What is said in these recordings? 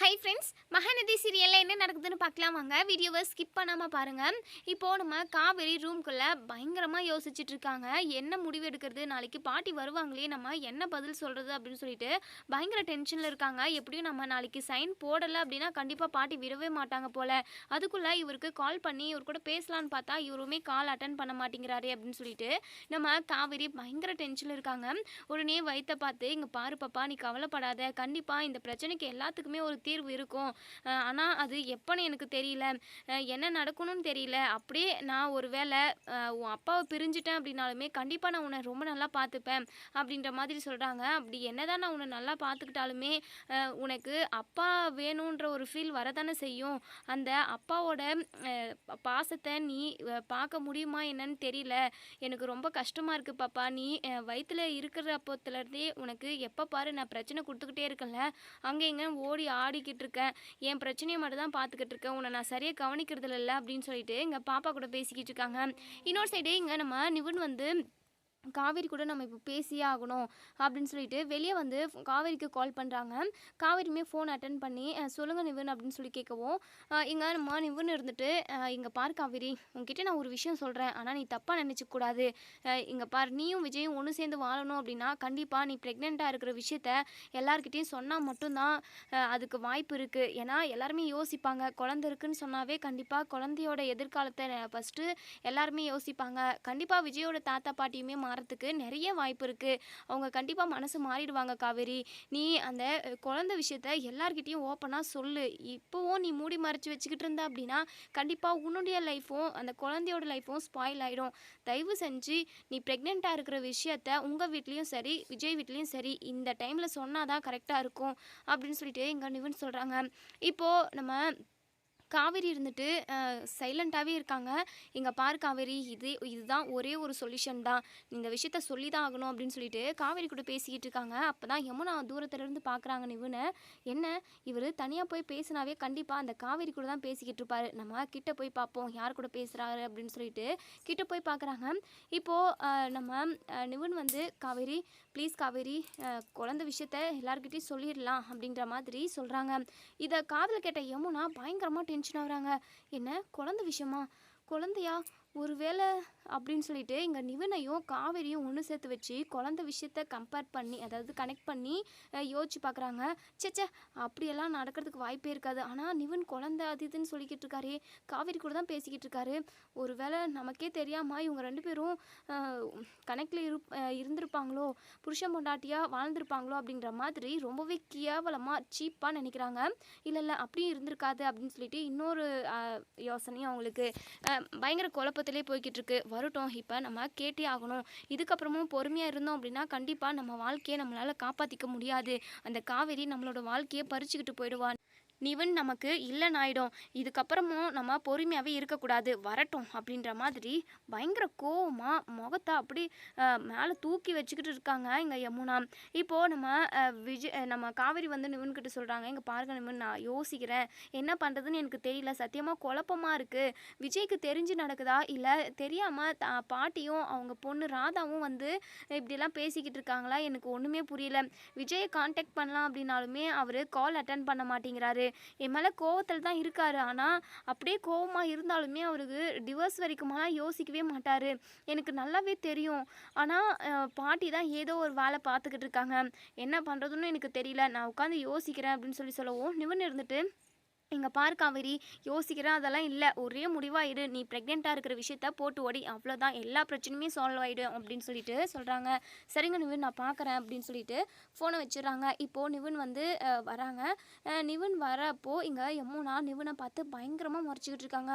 Hi friends Mahanadi சீரியலில் என்ன நடக்குதுன்னு பார்க்கலாம் வாங்க. வீடியோவை ஸ்கிப் பண்ணாமல் பாருங்கள் இப்போது நம்ம காவேரி ரூம்குள்ளே பயங்கரமாக யோசிச்சுட்டு இருக்காங்க. என்ன முடிவு எடுக்கிறது? நாளைக்கு பாட்டி வருவாங்களே நம்ம என்ன பதில் சொல்கிறது அப்படின்னு சொல்லிட்டு பயங்கர டென்ஷனில் இருக்காங்க. எப்படியும் நம்ம நாளைக்கு சைன் போடலை அப்படின்னா கண்டிப்பாக பாட்டி விடவே மாட்டாங்க போல். அதுக்குள்ளே இவருக்கு கால் பண்ணி இவர் கூட பேசலான்னு பார்த்தா இவருமே கால் அட்டன் பண்ண மாட்டேங்கிறாரு அப்படின்னு சொல்லிட்டு நம்ம காவேரி பயங்கர டென்ஷனில் இருக்காங்க. உடனே வயிற்ற பார்த்து இங்கே பாரு பாப்பா நீ கவலைப்படாத. கண்டிப்பாக இந்த பிரச்சனைக்கு எல்லாத்துக்குமே ஒரு தீர்வு இருக்கும். ஆனால் அது எப்போன்னு எனக்கு தெரியல. என்ன நடக்கணும்னு தெரியல. அப்படியே நான் ஒரு வேளை உன் அப்பாவை பிரிஞ்சிட்டேன் அப்படின்னாலுமே கண்டிப்பாக நான் உன்னை ரொம்ப நல்லா பார்த்துப்பேன் அப்படின்ற மாதிரி சொல்கிறாங்க அப்படி என்னதான் நான் உன்னை நல்லா பார்த்துக்கிட்டாலுமே உனக்கு அப்பா வேணுன்ற ஒரு ஃபீல் வரதானே செய்யும். அந்த அப்பாவோட பாசத்தை நீ பார்க்க முடியுமா என்னன்னு தெரியல. எனக்கு ரொம்ப கஷ்டமாக இருக்குது பாப்பா. நீ வயிற்றுல இருக்கிற அப்போத்துலேருந்தே உனக்கு எப்போ பாரு நான் பிரச்சனை கொடுத்துக்கிட்டே இருக்கேன்ல. அங்கே இங்கே ஓடி ஆடி ஓடிக்கிட்டு இருக்கேன். என் பிரச்சனையை மட்டும் தான் பார்த்துக்கிட்டு இருக்கேன். உன்னை நான் சரியாக கவனிக்கிறது இல்லை அப்படின்னு சொல்லிட்டு எங்கள் பாப்பா கூட பேசிக்கிட்டு இருக்காங்க. இன்னொரு சைடு இங்கே நம்ம நிவுன் வந்து காவேரி கூட நம்ம இப்போ பேசியே ஆகணும் அப்படின்னு சொல்லிட்டு வெளியே வந்து காவேரிக்கு கால் பண்ணுறாங்க காவேரியுமே ஃபோன் அட்டன் பண்ணி சொல்லுங்கள் நிவன் அப்படின்னு சொல்லி கேட்கவும் இங்கே நம்ம நிவன் இருந்துட்டு இங்கே பார் காவேரி உங்ககிட்ட நான் ஒரு விஷயம் சொல்கிறேன் ஆனால் நீ தப்பாக நினச்சிக்கூடாது இங்கே பார் நீயும் விஜயும் ஒன்று சேர்ந்து வாழணும் அப்படின்னா கண்டிப்பாக நீ ப்ரெக்னெண்ட்டாக இருக்கிற விஷயத்த எல்லாருக்கிட்டேயும் சொன்னால் மட்டும்தான் அதுக்கு வாய்ப்பு இருக்குது ஏன்னா எல்லாருமே யோசிப்பாங்க குழந்த இருக்குன்னு சொன்னாவே கண்டிப்பாக குழந்தையோட எதிர்காலத்தை ஃபஸ்ட்டு எல்லாருமே யோசிப்பாங்க. கண்டிப்பாக விஜயோட தாத்தா பாட்டியுமே மாறத்துக்கு நிறைய வாய்ப்பு இருக்குது அவங்க கண்டிப்பாக மனசு மாறிடுவாங்க காவேரி. நீ அந்த குழந்த விஷயத்த எல்லார்கிட்டேயும் ஓப்பனாக சொல்லு. இப்போவும் நீ மூடி மறைச்சு வச்சுக்கிட்டு இருந்த அப்படின்னா கண்டிப்பாக உன்னுடைய லைஃப்பும் அந்த குழந்தையோட லைஃப்பும் ஸ்பாயில் ஆகிடும் தயவு செஞ்சு நீ ப்ரெக்னெண்ட்டாக இருக்கிற விஷயத்த உங்கள் வீட்லேயும் சரி விஜய் வீட்லேயும் சரி இந்த டைமில் சொன்னால் தான் கரெக்டாக இருக்கும் அப்படின்னு சொல்லிட்டு இங்கே நிவன் சொல்கிறாங்க இப்போது நம்ம காவேரி இருந்துட்டு சைலண்ட்டாகவே இருக்காங்க. இங்கே பார் காவேரி இது இதுதான் ஒரே ஒரு சொல்யூஷன் தான். இந்த விஷயத்த சொல்லி தான் ஆகணும் அப்படின்னு சொல்லிட்டு காவேரி கூட பேசிக்கிட்டு இருக்காங்க. அப்போ தான் யமுனா தூரத்துலேருந்து பார்க்குறாங்க நிவுனை என்ன? இவர் தனியாக போய் பேசினாவே கண்டிப்பாக அந்த காவேரி கூட தான் பேசிக்கிட்டு இருப்பாரு. நம்ம கிட்ட போய் பார்ப்போம் யார் கூட பேசுகிறாரு அப்படின்னு சொல்லிட்டு கிட்ட போய் பார்க்குறாங்க இப்போது நம்ம நிவுன் வந்து காவேரி ப்ளீஸ் காவேரி குழந்த விஷயத்த எல்லாருக்கிட்டையும் சொல்லிடலாம் அப்படின்ற மாதிரி சொல்கிறாங்க இதை காதில் கேட்ட யமுனா பயங்கரமாக டென்ஷன் ஆகுறாங்க என்ன? குழந்த விஷயமா? குழந்தையா? ஒருவேளை அப்படின்னு சொல்லிட்டு இங்கே நிவனையும் காவேரியும் ஒன்று சேர்த்து வச்சு குழந்த விஷயத்த கம்பேர் பண்ணி அதாவது கனெக்ட் பண்ணி யோசிச்சு பார்க்குறாங்க சேச்சே அப்படியெல்லாம் நடக்கிறதுக்கு வாய்ப்பே இருக்காது. ஆனால் நிவன் குழந்த அது இதுன்னு சொல்லிக்கிட்டு இருக்காரே. காவேரி கூட தான் பேசிக்கிட்டு இருக்காரு. ஒருவேளை நமக்கே தெரியாமல் இவங்க ரெண்டு பேரும் கனெக்டில் இரு இருந்திருப்பாங்களோ புருஷன் பொண்டாட்டியாக வாழ்ந்திருப்பாங்களோ அப்படின்ற மாதிரி ரொம்பவே கேவலமாக சீப்பாக நினைக்கிறாங்க. இல்லை இல்லை அப்படியும் இருந்திருக்காது அப்படின்னு சொல்லிட்டு இன்னொரு யோசனையும் அவங்களுக்கு பயங்கர குழப்பத்திலே போய்கிட்டு இருக்கு. வரட்டும். இப்போ நம்ம கேட்டே ஆகணும். இதுக்கப்புறமும் பொறுமையாக இருந்தோம் அப்படின்னா கண்டிப்பாக நம்ம வாழ்க்கையை நம்மளால் காப்பாற்றிக்க முடியாது. அந்த காவேரி நம்மளோட வாழ்க்கையை பறிச்சுக்கிட்டு போயிடுவான். நிவன் நமக்கு இல்லைன்னு ஆயிடும் இதுக்கப்புறமும் நம்ம பொறுமையாகவே இருக்கக்கூடாது. வரட்டும் அப்படின்ற மாதிரி பயங்கர கோவமாக முகத்தை அப்படி மேலே தூக்கி வச்சுக்கிட்டு இருக்காங்க இங்கே யமுனா. இப்போது நம்ம விஜய் நம்ம காவேரி வந்து நிவன்கிட்ட சொல்கிறாங்க இங்கே பாருங்க நிவன் நான் யோசிக்கிறேன். என்ன பண்ணுறதுன்னு எனக்கு தெரியல. சத்தியமாக குழப்பமாக இருக்குது விஜய்க்கு தெரிஞ்சு நடக்குதா? இல்லை தெரியாமல் த பாட்டியும் அவங்க பொண்ணு ராதாவும் வந்து இப்படிலாம் பேசிக்கிட்டு இருக்காங்களா? எனக்கு ஒன்றுமே புரியல. விஜயை காண்டாக்ட் பண்ணலாம் அப்படின்னாலுமே அவர் கால் அட்டன் பண்ண மாட்டேங்கிறாரு. என் மேலே கோவத்தில் தான் இருக்கார். ஆனால் அப்படியே கோவமாக இருந்தாலுமே அவருக்கு டிவோர்ஸ் வரைக்குமாலாம் யோசிக்கவே மாட்டார். எனக்கு நல்லாவே தெரியும். ஆனால் பாட்டி தான் ஏதோ ஒரு வேலை பார்த்துக்கிட்டு இருக்காங்க. என்ன பண்ணுறதுன்னு எனக்கு தெரியல. நான் உட்காந்து யோசிக்கிறேன் அப்படின்னு சொல்லி சொல்லவும் நிவன் இருந்துட்டு இங்கே பார் காவேரி யோசிக்கிறேன் அதெல்லாம் இல்லை. ஒரே முடிவாயிடு. நீ ப்ரெக்னெண்ட்டாக இருக்கிற விஷயத்த போட்டு ஓடி அவ்வளோதான் எல்லா பிரச்சனையுமே சால்வ் ஆகிடும் அப்படின்னு சொல்லிட்டு சொல்கிறாங்க சரிங்க நிவின் நான் பார்க்குறேன் அப்படின்னு சொல்லிட்டு ஃபோனை வச்சிடுறாங்க. இப்போது நிவின் வந்து வராங்க. நிவின் வரப்போ இங்கே யமுனா நிவினை பார்த்து பயங்கரமாக முறைச்சிக்கிட்டு இருக்காங்க.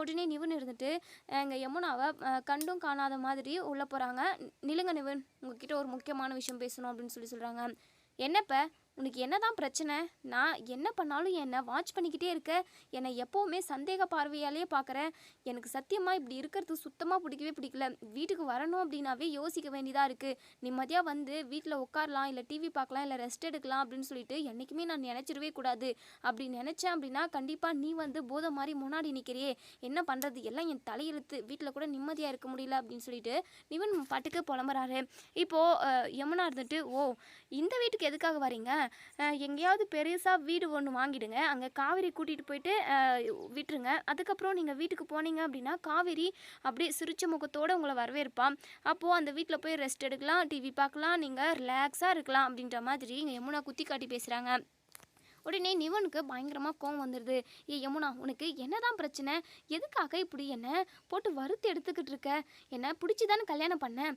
உடனே நிவின் இருந்துட்டு இங்கே யமுனாவை கண்டும் காணாத மாதிரி உள்ளே போகிறாங்க நிலுங்க நிவின் உங்ககிட்ட ஒரு முக்கியமான விஷயம் பேசணும் அப்படின்னு சொல்லி சொல்கிறாங்க என்னப்ப? உனக்கு என்ன தான் பிரச்சனை? நான் என்ன பண்ணாலும் என்னை வாட்ச் பண்ணிக்கிட்டே இருக்க. என்னை எப்போவுமே சந்தேக பார்வையாலேயே பார்க்குறேன் எனக்கு சத்தியமாக இப்படி இருக்கிறது சுத்தமாக பிடிக்கவே பிடிக்கல. வீட்டுக்கு வரணும் அப்படின்னாவே யோசிக்க வேண்டியதாக இருக்குது நிம்மதியாக வந்து வீட்டில் உட்காரலாம் இல்லை டிவி பார்க்கலாம் இல்லை ரெஸ்ட் எடுக்கலாம் அப்படின்னு சொல்லிட்டு என்றைக்குமே நான் நினச்சிடவே கூடாது. அப்படி நினச்சேன் அப்படின்னா கண்டிப்பாக நீ வந்து போதை மாதிரி முன்னாடி நிற்கிறியே என்ன பண்ணுறது எல்லாம் என் தலையெழுத்து. வீட்டில் கூட நிம்மதியாக இருக்க முடியல அப்படின்னு சொல்லிட்டு நிவன் பாட்டுக்கு புலம்புறாரு. இப்போது யமுனா இருந்துட்டு ஓ இந்த வீட்டுக்கு எதுக்காக வரீங்க எங்கேயாவது பெருசாக வீடு ஒன்று வாங்கிடுங்க. அங்கே காவேரி கூட்டிகிட்டு போயிட்டு விட்டுருங்க. அதுக்கப்புறம் நீங்கள் வீட்டுக்கு போனீங்க அப்படின்னா காவேரி அப்படியே சிரிச்ச முகத்தோடு உங்களை வரவேற்பான் அப்போது அந்த வீட்டில் போய் ரெஸ்ட் எடுக்கலாம் டிவி பார்க்கலாம் நீங்கள் ரிலாக்ஸாக இருக்கலாம் அப்படின்ற மாதிரி இங்கே யமுனா குத்தி காட்டி பேசுகிறாங்க உடனே நிவனுக்கு பயங்கரமாக கோவம் வந்துடுது ஏ யமுனா உனக்கு என்னதான் பிரச்சனை? எதுக்காக இப்படி என்ன போட்டு வறுத்து எடுத்துக்கிட்டு இருக்க? என்ன பிடிச்சி தானே கல்யாணம் பண்ணேன்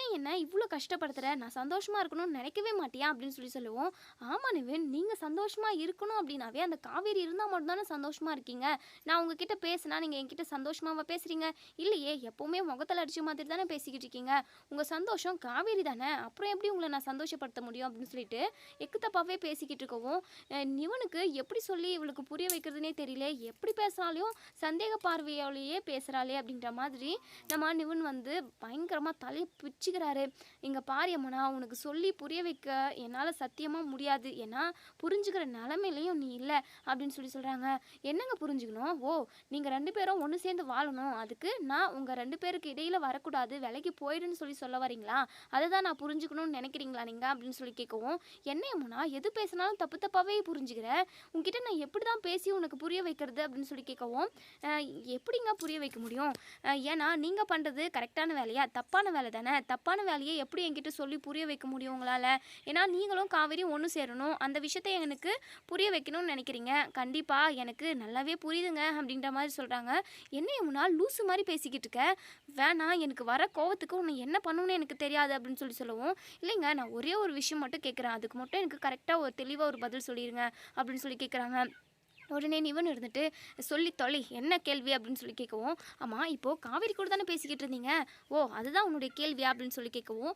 ஏன் என்ன இவ்வளோ கஷ்டப்படுத்துற? நான் சந்தோஷமாக இருக்கணும்னு நினைக்கவே மாட்டியா? அப்படின்னு சொல்லி சொல்லுவோம். ஆமாம் நிவன் நீங்கள் சந்தோஷமாக இருக்கணும் அப்படின்னாவே அந்த காவேரி இருந்தால் மட்டும்தானே சந்தோஷமாக இருக்கீங்க? நான் உங்ககிட்ட பேசினா நீங்கள் என்கிட்ட சந்தோஷமாக பேசுகிறீங்க இல்லையே எப்போவுமே முகத்தில் அடிச்ச மாதிரி தானே பேசிக்கிட்டு இருக்கீங்க. உங்கள் சந்தோஷம் காவேரி தானே? அப்புறம் எப்படி உங்களை நான் சந்தோஷப்படுத்த முடியும்? அப்படின்னு சொல்லிட்டு எக்கு தப்பாகவே பேசிக்கிட்டு இருக்கவும் இவனுக்கு நிவனுக்கு எப்படி சொல்லி இவளுக்கு புரிய வைக்கிறதுனே தெரியல. எப்படி பேசினாலையும் சந்தேக பார்வையாலேயே பேசுகிறாளே அப்படின்ற மாதிரி நம்ம நிவன் வந்து பயங்கரமாக தலையை பிச்சுக்கிறாரு. இங்கே பாரியம்மனா உனக்கு சொல்லி புரிய வைக்க என்னால் சத்தியமாக முடியாது. ஏன்னா புரிஞ்சுக்கிற நிலமையிலையும் நீ இல்லை அப்படின்னு சொல்லி சொல்கிறாங்க என்னங்க புரிஞ்சுக்கணும்? ஓ நீங்கள் ரெண்டு பேரும் ஒன்று சேர்ந்து வாழணும். அதுக்கு நான் உங்கள் ரெண்டு பேருக்கு இடையில் வரக்கூடாது. விலைக்கு போயிடுன்னு சொல்லி சொல்ல வரீங்களா? அதை தான் நான் புரிஞ்சுக்கணும்னு நினைக்கிறீங்களா நீங்கள் அப்படின்னு சொல்லி கேட்கவும் என்ன அம்முனா எது பேசினாலும் தப்பு தப்பாகவே புரிஞ்சுக்கிறேன் உங்ககிட்ட நான் எப்படி தான் பேசி உனக்கு புரிய வைக்கிறது அப்படின்னு சொல்லி கேட்கவும் எப்படிங்க புரிய வைக்க முடியும்? ஏன்னா நீங்கள் பண்ணுறது கரெக்டான வேலையா? தப்பான வேலை தானே? தப்பான வேலையை எப்படி என்கிட்ட சொல்லி புரிய வைக்க முடியும் உங்களால்? ஏன்னா நீங்களும் காவேரியும் ஒன்று சேரணும். அந்த விஷயத்தை எனக்கு புரிய வைக்கணும்னு நினைக்கிறீங்க. கண்டிப்பாக எனக்கு நல்லாவே புரியுதுங்க அப்படின்ற மாதிரி சொல்கிறாங்க என்ன முன்னால் லூசு மாதிரி பேசிக்கிட்டு இருக்க? வேணாம் எனக்கு வர கோவத்துக்கு உன்னை என்ன பண்ணணும்னு எனக்கு தெரியாது அப்படின்னு சொல்லி சொல்லவும். இல்லைங்க நான் ஒரே ஒரு விஷயம் மட்டும் கேட்குறேன். அதுக்கு மட்டும் எனக்கு கரெக்டாக ஒரு தெளிவாக ஒரு பதில் சொல்லிடுங்க அப்படின்னு சொல்லி கேட்குறாங்க உடனே இவன் இருந்துட்டு சொல்லி தொலை என்ன கேள்வி? அப்படின்னு சொல்லி கேட்கவும் ஆமாம் இப்போது காவேரி கூட தானே பேசிக்கிட்டு இருந்தீங்க? ஓ அதுதான் உன்னுடைய கேள்வியா அப்படின்னு சொல்லி கேட்கவும்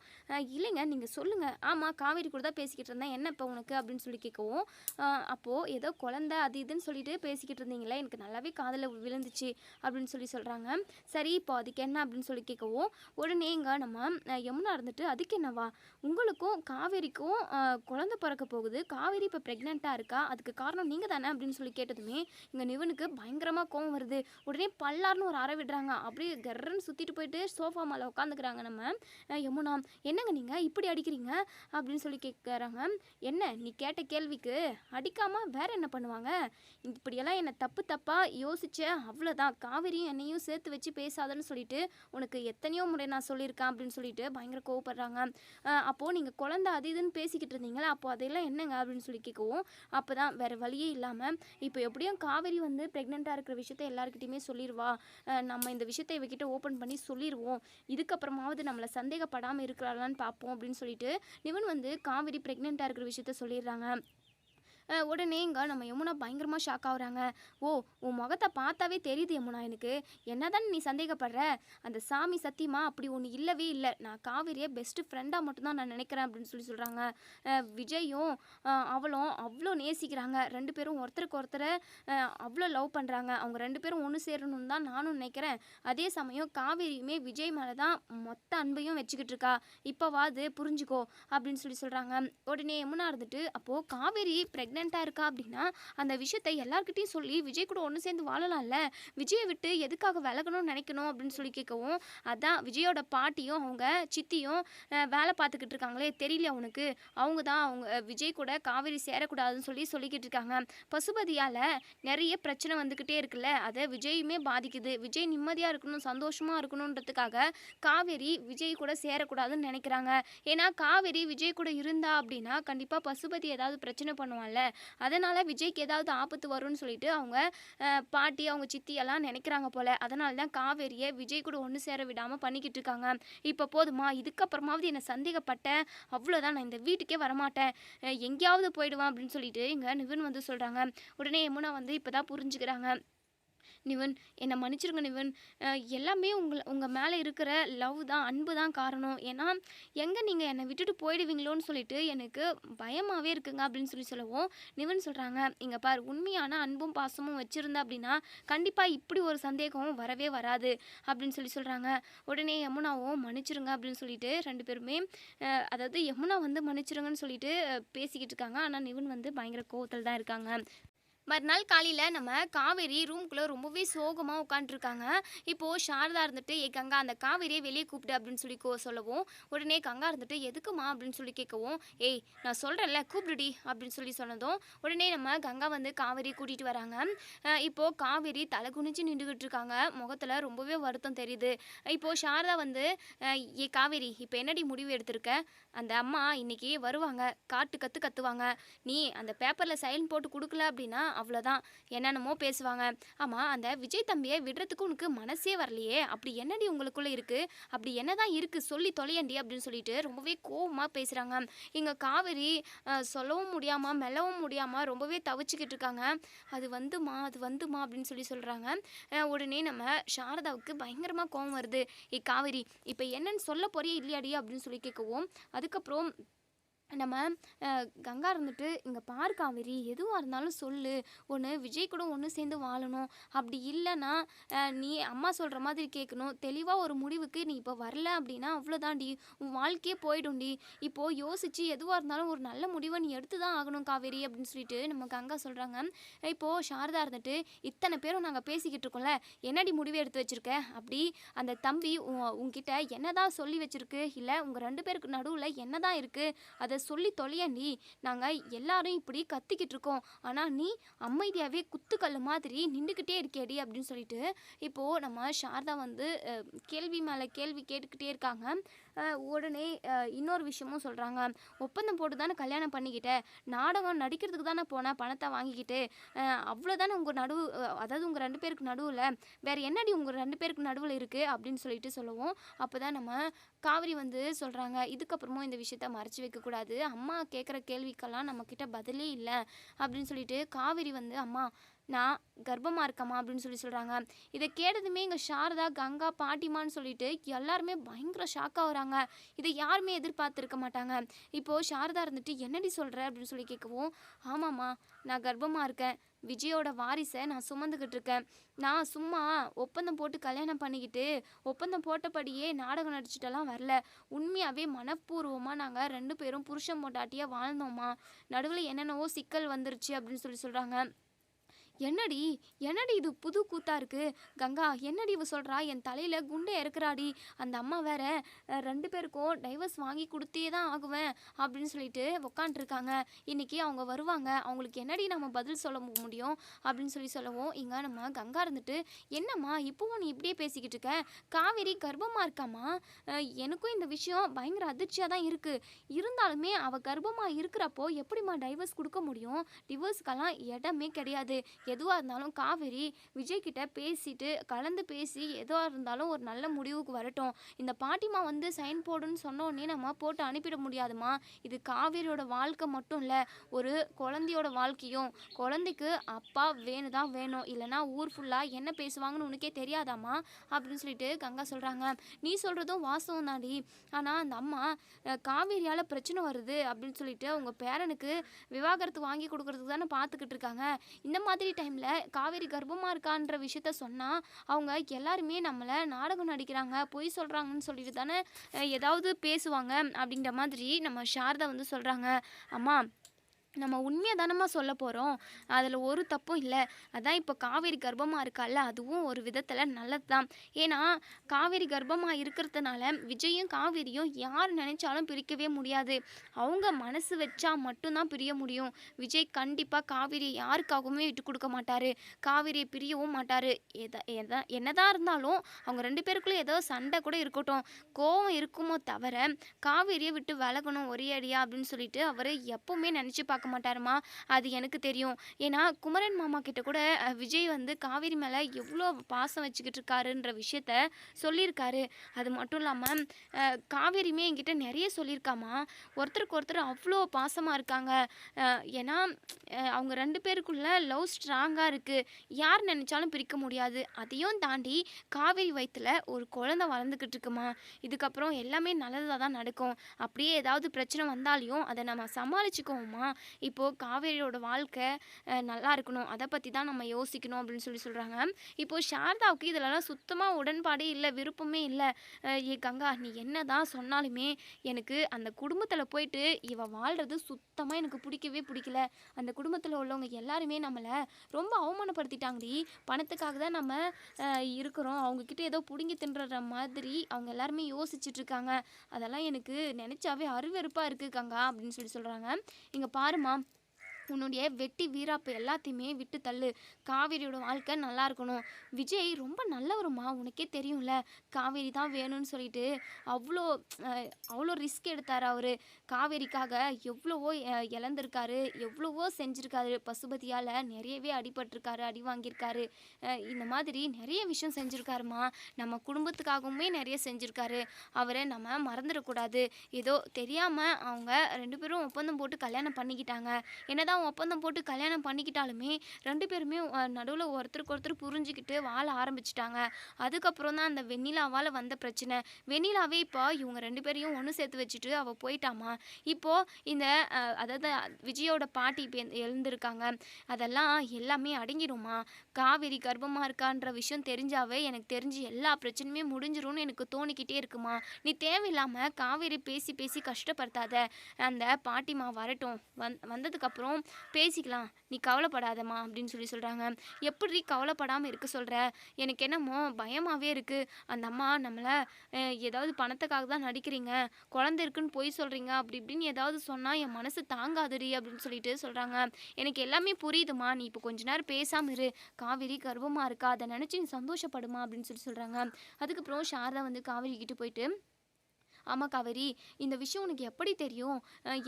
இல்லைங்க நீங்கள் சொல்லுங்கள் ஆமாம் காவேரி கூட தான் பேசிக்கிட்டு இருந்தேன். என்ன இப்போ உனக்கு? அப்படின்னு சொல்லி கேட்கவும் அப்போது ஏதோ குழந்த அது இதுன்னு சொல்லிட்டு பேசிக்கிட்டு இருந்தீங்களே எனக்கு நல்லாவே காதில் விழுந்துச்சு அப்படின்னு சொல்லி சொல்கிறாங்க சரி இப்போ அதுக்கு என்ன? அப்படின்னு சொல்லி கேட்கவும் உடனே இங்கே நம்ம யமுனா இருந்துட்டு அதுக்கு என்னவா? உங்களுக்கும் காவேரிக்கும் குழந்த குழந்தை பிறக்க போகுது. காவேரி இப்போ ப்ரெக்னெண்ட்டாக இருக்கா? அதுக்கு காரணம் நீங்கள் தானே? அப்படின்னு சொல்லி கேட்டதுமே இங்கே நிவனுக்கு பயங்கரமாக கோவம் வருது. உடனே பல்லார்னு ஒரு அறை விடுறாங்க. அப்படியே கர்றன்னு சுற்றிட்டு போயிட்டு சோஃபா மேலே உட்காந்துக்கிறாங்க நம்ம. யமுனா என்னங்க நீங்கள் இப்படி அடிக்கிறீங்க? அப்படின்னு சொல்லி கேட்குறாங்க என்ன? நீ கேட்ட கேள்விக்கு அடிக்காமல் வேற என்ன பண்ணுவாங்க? இப்படியெல்லாம் என்னை தப்பு தப்பாக யோசிச்ச அவ்வளோதான் காவேரியும் என்னையும் சேர்த்து வச்சு பேசாதன்னு சொல்லிட்டு உனக்கு எத்தனையோ முறை நான் சொல்லியிருக்கேன் அப்படின்னு சொல்லிட்டு பயங்கர கோவப்படுறாங்க. அப்போது நீங்கள் குழந்தை அது இதுன்னு பேசிக்கிட்டு இருந்தீங்களா? அப்போ அதெல்லாம் என்னங்க? அப்படின்னு சொல்லி கேட்கவும் அப்போ தான் வேறு வழியே இல்லாமல் இப்போ இப்போ எப்படியும் காவேரி வந்து ப்ரெக்னெண்ட்டாக இருக்கிற விஷயத்த எல்லாருக்கிட்டையுமே சொல்லிடுவா நம்ம இந்த விஷயத்தை இவகிட்ட ஓப்பன் பண்ணி சொல்லிடுவோம் இதுக்கப்புறமாவது நம்மளை சந்தேகப்படாமல் இருக்கிறாளான்னு பார்ப்போம் அப்படின்னு சொல்லிட்டு நிவன் வந்து காவேரி ப்ரெக்னெண்ட்டாக இருக்கிற விஷயத்த சொல்லிடுறாங்க. உடனேங்க நம்ம யமுனா பயங்கரமாக ஷாக் ஆகுறாங்க ஓ உன் முகத்தை பார்த்தாவே தெரியுது யமுனா எனக்கு. என்னதான் நீ சந்தேகப்படுற? அந்த சாமி சத்தியமா அப்படி ஒன்று இல்லவே இல்லை. நான் காவிரியை பெஸ்ட் ஃப்ரெண்டாக மட்டும்தான் நான் நினைக்கிறேன் அப்படின்னு சொல்லி சொல்கிறாங்க விஜயும் அவளும் அவ்வளோ நேசிக்கிறாங்க. ரெண்டு பேரும் ஒருத்தருக்கு ஒருத்தரை அவ்வளோ லவ் பண்ணுறாங்க அவங்க ரெண்டு பேரும் ஒன்று சேரணும்னு தான் நானும் நினைக்கிறேன். அதே சமயம் காவேரியுமே விஜய் மேலே தான் மொத்த அன்பையும் வச்சுக்கிட்டு இருக்கா. இப்போவாது புரிஞ்சுக்கோ அப்படின்னு சொல்லி சொல்கிறாங்க உடனே யமுனா இருந்துட்டு அப்போது காவேரி ப்ரெக்னெண்ட்டாக இருக்கா அப்படின்னா அந்த விஷயத்தை எல்லாருக்கிட்டையும் சொல்லி விஜய் கூட ஒன்று சேர்ந்து வாழலாம்ல? விஜயை விட்டு எதுக்காக விலகணும்னு நினைக்கணும் அப்படின்னு சொல்லி கேட்கவும் அதான் விஜயோட பாட்டியும் அவங்க சித்தியும் வேலை பார்த்துக்கிட்டு இருக்காங்களே தெரியல அவனுக்கு அவங்க தான் அவங்க விஜய் கூட காவேரி சேரக்கூடாதுன்னு சொல்லி சொல்லிக்கிட்டு இருக்காங்க. பசுபதியால் நிறைய பிரச்சனை வந்துக்கிட்டே இருக்குல்ல? அதை விஜயுமே பாதிக்குது. விஜய் நிம்மதியாக இருக்கணும் சந்தோஷமாக இருக்கணுன்றதுக்காக காவேரி விஜய் கூட சேரக்கூடாதுன்னு நினைக்கிறாங்க. ஏன்னா காவேரி விஜய் கூட இருந்தா அப்படின்னா கண்டிப்பாக பசுபதி ஏதாவது பிரச்சனை பண்ணுவான்ல? அதனால் விஜய்க்கு ஏதாவது ஆபத்து வரும்னு சொல்லிட்டு அவங்க பாட்டி அவங்க சித்தி எல்லாம் நினைக்கிறாங்க போல. அதனால தான் காவேரியை விஜய் கூட ஒன்று சேர விடாமல் பண்ணிக்கிட்டு இருக்காங்க. இப்போ போதுமா? இதுக்கப்புறமாவது என்னை சந்தேகப்பட்டேன். அவ்வளோதான் நான் இந்த வீட்டுக்கே வரமாட்டேன். எங்கேயாவது போயிடுவேன் அப்படின்னு சொல்லிட்டு இங்கே நிவன் வந்து சொல்கிறாங்க உடனே யமுனா வந்து இப்போ தான் புரிஞ்சுக்கிறாங்க. நிவன் என்னை மன்னிச்சிருங்க நிவன். எல்லாமே உங்களை உங்கள் மேலே இருக்கிற லவ் தான் அன்பு தான் காரணம். ஏன்னா எங்கே நீங்கள் என்னை விட்டுட்டு போயிடுவீங்களோன்னு சொல்லிட்டு எனக்கு பயமாகவே இருக்குங்க அப்படின்னு சொல்லி சொல்லவும் நிவன் சொல்கிறாங்க இங்கே பார் உண்மையான அன்பும் பாசமும் வச்சுருந்தா அப்படின்னா கண்டிப்பாக இப்படி ஒரு சந்தேகமும் வரவே வராது அப்படின்னு சொல்லி சொல்கிறாங்க உடனே யமுனாவும் மன்னிச்சிருங்க அப்படின்னு சொல்லிட்டு ரெண்டு பேருமே அதாவது யமுனா வந்து மன்னிச்சிருங்கன்னு சொல்லிட்டு பேசிக்கிட்டு இருக்காங்க. ஆனால் நிவன் வந்து பயங்கர கோவத்தில் தான் இருக்காங்க. மறுநாள் காலையில் நம்ம காவேரி ரூம்குள்ளே ரொம்பவே சோகமாக உட்காந்துருக்காங்க இப்போது சாரதா இருந்துட்டு ஏ கங்கா அந்த காவேரியை வெளியே கூப்பிடு அப்படின்னு சொல்லி கோ- சொல்லவும் உடனே கங்கா இருந்துட்டு எதுக்குமா அப்படின்னு சொல்லி கேட்கவும் ஏய் நான் சொல்கிறேன்ல கூப்பிடுடி அப்படின்னு சொல்லி சொன்னதும் உடனே நம்ம கங்கா வந்து காவேரி கூட்டிகிட்டு வராங்க. இப்போது காவேரி தலை குனிஞ்சு நின்றுக்கிட்டு இருக்காங்க. முகத்தில் ரொம்பவே வருத்தம் தெரியுது. இப்போது சாரதா வந்து ஏ காவேரி இப்போ என்னடி முடிவு எடுத்திருக்க? அந்த அம்மா இன்னைக்கு வருவாங்க காட்டு கற்று கத்துவாங்க. நீ அந்த பேப்பரில் சைன் போட்டு கொடுக்கல அப்படின்னா அவ்வளோதான் என்னென்னமோ பேசுவாங்க. ஆமாம் அந்த விஜய் தம்பியை விடுறதுக்கு உனக்கு மனசே வரலையே. அப்படி என்னடி உங்களுக்குள்ளே இருக்குது அப்படி என்னதான் இருக்குது சொல்லி தொலையண்டி அப்படின்னு சொல்லிட்டு ரொம்பவே கோவமாக பேசுகிறாங்க இங்கே காவேரி சொல்லவும் முடியாமல் மெல்லவும் முடியாமல் ரொம்பவே தவிச்சுக்கிட்டு இருக்காங்க. அது வந்துமா அது வந்துமா அப்படின்னு சொல்லி சொல்கிறாங்க உடனே நம்ம சாரதாவுக்கு பயங்கரமாக கோவம் வருது. ஏ காவேரி இப்போ என்னன்னு சொல்ல போறியே இல்லையாடி அப்படின்னு சொல்லி கேட்கவும் அதுக்கப்புறம் நம்ம கங்கா இருந்துட்டு இங்கே பார் காவேரி எதுவாக இருந்தாலும் சொல்லு. ஒன்று விஜய் கூட ஒன்று சேர்ந்து வாழணும். அப்படி இல்லைன்னா நீ அம்மா சொல்கிற மாதிரி கேட்கணும். தெளிவாக ஒரு முடிவுக்கு நீ இப்போ வரல அப்படின்னா அவ்வளோதான்டி. உன் வாழ்க்கையே போயிடும்டி. இப்போது யோசித்து எதுவாக இருந்தாலும் ஒரு நல்ல முடிவை நீ எடுத்து தான் ஆகணும் காவேரி அப்படின்னு சொல்லிட்டு நம்ம கங்கா சொல்கிறாங்க இப்போது சாரதா இருந்துட்டு இத்தனை பேரும் நாங்கள் பேசிக்கிட்டு இருக்கோம்ல என்னடி முடிவு எடுத்து வச்சுருக்க? அப்படி அந்த தம்பி உன் உங்ககிட்ட என்னதான் சொல்லி வச்சுருக்கு? இல்லை உங்கள் ரெண்டு பேருக்கு நடுவில் என்னதான் இருக்குது அதை சொல்லி தொலைய நீ. நாங்கள் எல்லாரும் இப்படி கத்திக்கிட்டு இருக்கோம். ஆனால் நீ அமைதியாகவே குத்துக்கல் மாதிரி நின்றுக்கிட்டே இருக்கேடி அப்படின்னு சொல்லிட்டு இப்போது நம்ம சாரதா வந்து கேள்வி மேலே கேள்வி கேட்டுக்கிட்டே இருக்காங்க. உடனே இன்னொரு விஷயமும் சொல்கிறாங்க ஒப்பந்தம் போட்டு தானே கல்யாணம் பண்ணிக்கிட்டேன் நாடகம் நடிக்கிறதுக்கு தானே போனேன் பணத்தை வாங்கிக்கிட்டு. அவ்வளோதானே உங்கள் நடுவு அதாவது உங்கள் ரெண்டு பேருக்கு நடுவில். வேறு என்னடி உங்கள் ரெண்டு பேருக்கு நடுவில் இருக்குது அப்படின்னு சொல்லிட்டு சொல்லுவோம். அப்போ தான் நம்ம காவிரி வந்து சொல்கிறாங்க இதுக்கப்புறமும் இந்த விஷயத்த மறைச்சி வைக்கக்கூடாது அம்மா கேட்குற கேள்விக்கெல்லாம் நம்மக்கிட்ட பதிலே இல்லை. அப்படின்னு சொல்லிட்டு காவிரி வந்து அம்மா நான் கர்ப்பமாக இருக்கமா அப்படின்னு சொல்லி சொல்கிறாங்க இதை கேட்டதுமே இங்கே சாரதா கங்கா பாட்டிமான்னு சொல்லிட்டு எல்லாருமே பயங்கர ஷாக்காக வராங்க. இதை யாருமே எதிர்பார்த்துருக்க மாட்டாங்க. இப்போது சாரதா இருந்துட்டு என்னடி சொல்கிற அப்படின்னு சொல்லி கேட்கவும் ஆமாம்மா நான் கர்ப்பமாக இருக்கேன். விஜயோட வாரிசை நான் சுமந்துக்கிட்டு இருக்கேன். நான் சும்மா ஒப்பந்தம் போட்டு கல்யாணம் பண்ணிக்கிட்டு ஒப்பந்தம் போட்டபடியே நாடகம் நடிச்சிட்டெல்லாம் வரல. உண்மையாகவே மனப்பூர்வமாக நாங்கள் ரெண்டு பேரும் புருஷன் மொட்டாட்டியாக வாழ்ந்தோமா நடுவில் என்னென்னவோ சிக்கல் வந்துருச்சு அப்படின்னு சொல்லி சொல்கிறாங்க என்னடி என்னடி இது புது கூத்தா இருக்கு? கங்கா என்னடி இவ சொல்றா? என் தலையில குண்டை இறக்குறாடி அந்த அம்மா வேற ரெண்டு பேருக்கும் டைவர்ஸ் வாங்கி கொடுத்தே தான் ஆகுவேன் அப்படின்னு சொல்லிட்டு உக்காண்ட்ருக்காங்க இன்னைக்கு அவங்க வருவாங்க. அவங்களுக்கு என்னடி நம்ம பதில் சொல்ல முடியும் அப்படின்னு சொல்லி சொல்லவும் இங்க நம்ம கங்கா இருந்துட்டு என்னம்மா இப்போவும் நீ இப்படியே பேசிக்கிட்டு இருக்க? காவேரி கர்ப்பமா இருக்காமா எனக்கும் இந்த விஷயம் பயங்கர அதிர்ச்சியாக தான் இருக்கு. இருந்தாலுமே அவ கர்ப்பமா இருக்கிறப்போ எப்படிம்மா டைவர்ஸ் கொடுக்க முடியும்? டிவோர்ஸ்க்கெல்லாம் இடமே கிடையாது. எதுவாக இருந்தாலும் காவேரி விஜய்கிட்ட பேசிட்டு கலந்து பேசி எதுவாக இருந்தாலும் ஒரு நல்ல முடிவுக்கு வரட்டும். இந்த பாட்டிமா வந்து சைன் போடுன்னு சொன்னோடனே நம்ம போட்டு அனுப்பிட முடியாதுமா. இது காவேரியோட வாழ்க்கை மட்டும் இல்லை ஒரு குழந்தையோட வாழ்க்கையும். குழந்தைக்கு அப்பா வேணும் தான் வேணும். இல்லைன்னா ஊர் ஃபுல்லாக என்ன பேசுவாங்கன்னு உனக்கே தெரியாதாம்மா? அப்படின்னு சொல்லிட்டு கங்கா சொல்கிறாங்க நீ சொல்கிறதும் வாசம் தாண்டி. ஆனால் அந்த அம்மா காவேரியால் பிரச்சனை வருது அப்படின்னு சொல்லிட்டு அவங்க பேரனுக்கு விவாகரத்து வாங்கி கொடுக்கறதுக்கு தானே பார்த்துக்கிட்டு இருக்காங்க. இந்த மாதிரி டைமில் காவேரி கர்ப்பமாக இருக்கான்ற விஷயத்த சொன்னால் அவங்க எல்லாருமே நம்மளை நாடகம் நடிக்கிறாங்க பொய் சொல்கிறாங்கன்னு சொல்லிட்டு தானே ஏதாவது பேசுவாங்க அப்படின்ற மாதிரி நம்ம சாரதா வந்து சொல்கிறாங்க அம்மா நம்ம உண்மையை தானம்மா சொல்ல போகிறோம் அதில் ஒரு தப்பும் இல்லை. அதான் இப்போ காவேரி கர்ப்பமாக இருக்கால அதுவும் ஒரு விதத்தில் நல்லது தான் ஏன்னா காவேரி கர்ப்பமாக இருக்கிறதுனால விஜயும் காவேரியும் யார் நினைச்சாலும் பிரிக்கவே முடியாது. அவங்க மனசு வச்சா மட்டும்தான் பிரிய முடியும். விஜய் கண்டிப்பாக காவேரியை யாருக்காகவுமே விட்டு கொடுக்க மாட்டார். காவேரியை பிரியவும் மாட்டார். எதா எதா என்னதான் இருந்தாலும் அவங்க ரெண்டு பேருக்குள்ளே ஏதோ சண்டை கூட இருக்கட்டும். கோவம் இருக்குமோ தவிர காவேரியை விட்டு விலகணும் ஒரே அடியா அப்படின்னு சொல்லிட்டு அவர் எப்பவுமே நினச்சி பார்க்க மாட்டாருமா? அது எனக்கு தெரியும். ஏன்னா குமரன் மாமா கிட்ட கூட விஜய் வந்து காவேரி மேலே எவ்வளோ பாசம் வச்சுக்கிட்டு இருக்காருன்ற விஷயத்த சொல்லியிருக்காரு. அது மட்டும் இல்லாமல் காவேரியுமே என்கிட்ட நிறைய சொல்லியிருக்காமா? ஒருத்தருக்கு ஒருத்தர் அவ்வளோ பாசமாக இருக்காங்க. ஏன்னா அவங்க ரெண்டு பேருக்குள்ள லவ் ஸ்ட்ராங்காக இருக்குது யார் நினச்சாலும் பிரிக்க முடியாது. அதையும் தாண்டி காவேரி வயிற்றுல ஒரு குழந்தை வளர்ந்துக்கிட்டு இருக்குமா? இதுக்கப்புறம் எல்லாமே நல்லதாக தான் நடக்கும். அப்படியே ஏதாவது பிரச்சனை வந்தாலையும் அதை நம்ம சமாளிச்சுக்கோமா இப்போது காவேரியோட வாழ்க்கை நல்லா இருக்கணும். அதை பற்றி தான் நம்ம யோசிக்கணும் அப்படின்னு சொல்லி சொல்கிறாங்க இப்போது சாரதாவுக்கு இதிலலாம் சுத்தமாக உடன்பாடே இல்லை விருப்பமே இல்லை. ஏ கங்கா நீ என்ன தான் சொன்னாலுமே எனக்கு அந்த குடும்பத்தில் போயிட்டு இவ வாழ்கிறது சுத்தமாக எனக்கு பிடிக்கவே பிடிக்கல. அந்த குடும்பத்தில் உள்ளவங்க எல்லாருமே நம்மளை ரொம்ப அவமானப்படுத்திட்டாங்கடி. பணத்துக்காக தான் நம்ம இருக்கிறோம். அவங்கக்கிட்ட ஏதோ பிடுங்கி தின்ற மாதிரி அவங்க எல்லாருமே யோசிச்சுட்ருக்காங்க அதெல்லாம் எனக்கு நினச்சாவே அருவெருப்பாக இருக்குது கங்கா அப்படின்னு சொல்லி சொல்கிறாங்க இங்கே பாருமா mom. உன்னுடைய வெட்டி வீராப்பு எல்லாத்தையுமே விட்டு தள்ளு. காவேரியோட வாழ்க்கை நல்லா இருக்கணும். விஜய் ரொம்ப நல்லவருமா உனக்கே தெரியும்ல. காவேரி தான் வேணும்னு சொல்லிட்டு அவ்வளோ அவ்வளோ ரிஸ்க் எடுத்தார் அவர். காவேரிக்காக எவ்வளவோ இழந்திருக்காரு எவ்வளவோ செஞ்சுருக்காரு. பசுபதியால் நிறையவே அடிபட்டிருக்காரு அடி வாங்கியிருக்காரு. இந்த மாதிரி நிறைய விஷயம் செஞ்சுருக்காருமா நம்ம குடும்பத்துக்காகவுமே நிறைய செஞ்சுருக்காரு. அவரை நம்ம மறந்துடக்கூடாது. ஏதோ தெரியாமல் அவங்க ரெண்டு பேரும் ஒப்பந்தம் போட்டு கல்யாணம் பண்ணிக்கிட்டாங்க. என்னதான் ஒப்பந்தம் போட்டு கல்யாணம் பண்ணிக்கிட்டாலுமே ரெண்டு பேருமே நடுவில் ஒருத்தருக்கு ஒருத்தர் புரிஞ்சுக்கிட்டு வாழ ஆரம்பிச்சிட்டாங்க. அதுக்கப்புறம் தான் அந்த வெண்ணிலாவால் வந்த பிரச்சனை. வெண்ணிலாவே இப்போ இவங்க ரெண்டு பேரையும் ஒன்று சேர்த்து வச்சுட்டு அவள் போயிட்டாமா? இப்போது இந்த அதாவது விஜயோட பாட்டி இப்போ எழுந்திருக்காங்க. அதெல்லாம் எல்லாமே அடங்கிடுமா? காவேரி கர்ப்பமாக இருக்கான்ற விஷயம் தெரிஞ்சாவே எனக்கு தெரிஞ்சு எல்லா பிரச்சனையுமே முடிஞ்சிரும்னு எனக்கு தோணிக்கிட்டே இருக்குமா? நீ தேவையில்லாமல் காவேரி பேசி பேசி கஷ்டப்படுத்தாத. அந்த பாட்டிமா வரட்டும். வந் வந்ததுக்கப்புறம் பேசிக்கலாம். நீ கவலைப்படாதம்மா அப்படின்னு சொல்லி சொல்கிறாங்க எப்படி கவலைப்படாமல் இருக்க சொல்கிற எனக்கு என்னமோ பயமாகவே இருக்குது அந்த அம்மா நம்மளை ஏதாவது பணத்துக்காக தான் நடிக்கிறீங்க. குழந்தை இருக்குன்னு பொய் சொல்கிறீங்க அப்படி இப்படின்னு ஏதாவது சொன்னால் என் மனசு தாங்காதுடி அப்படின்னு சொல்லிட்டு சொல்கிறாங்க எனக்கு எல்லாமே புரியுதுமா நீ இப்போ கொஞ்ச நேரம் பேசாமல் இரு. காவேரி கர்வமாக இருக்கா? அதை நினச்சி நீ சந்தோஷப்படுமா அப்படின்னு சொல்லி சொல்கிறாங்க அதுக்கப்புறம் சாரதா வந்து காவேரி கிட்டே போயிட்டு ஆமாம் காவேரி இந்த விஷயம் உனக்கு எப்படி தெரியும்?